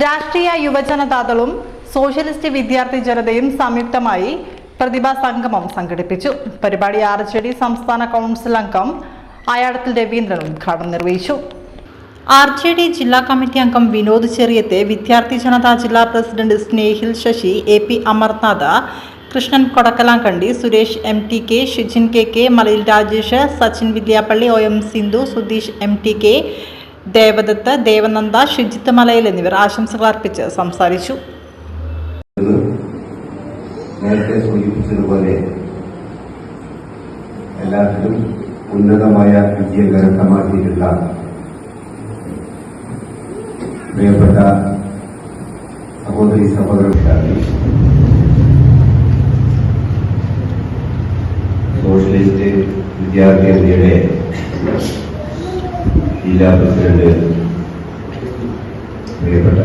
രാഷ്ട്രീയ യുവജനതാദളും സോഷ്യലിസ്റ്റ് വിദ്യാർത്ഥി ജനതയും സംയുക്തമായി പ്രതിഭാ സംഗമം സംഘടിപ്പിച്ചു. പരിപാടി ആർ ഡി സംസ്ഥാന കൗൺസിൽ അംഗം അയാടത്തിൽ രവീന്ദ്രൻ ഉദ്ഘാടനം നിർവഹിച്ചു. ആർ ജെ ഡി ജില്ലാ കമ്മിറ്റി അംഗം വിനോദ് ചെറിയത്തെ വിദ്യാർത്ഥി ജനതാ ജില്ലാ president Snehil Sasi A P Amarnath Krishnan Kodakkalankandi Suresh M T K Shijin K K Malayil Rajesh Sachin Vidyappally O M Sindhu Sudheesh M T K Devadath Devananda Shijith Malayil എന്നിവർ ആശംസകൾ അർപ്പിച്ച് സംസാരിച്ചു. നേരത്തെ സൂചിപ്പിച്ചതുപോലെ എല്ലാത്തിലും ഉന്നതമായ വിജയം കരസ്ഥമാക്കിയിട്ടുള്ള പ്രിയപ്പെട്ട സഹോദരി സഹോദരന്മാരെ സോഷ്യലിസ്റ്റ് വിദ്യാർത്ഥി സമിതിയുടെ ജില്ലാ പ്രസിഡന്റ് പ്രിയപ്പെട്ട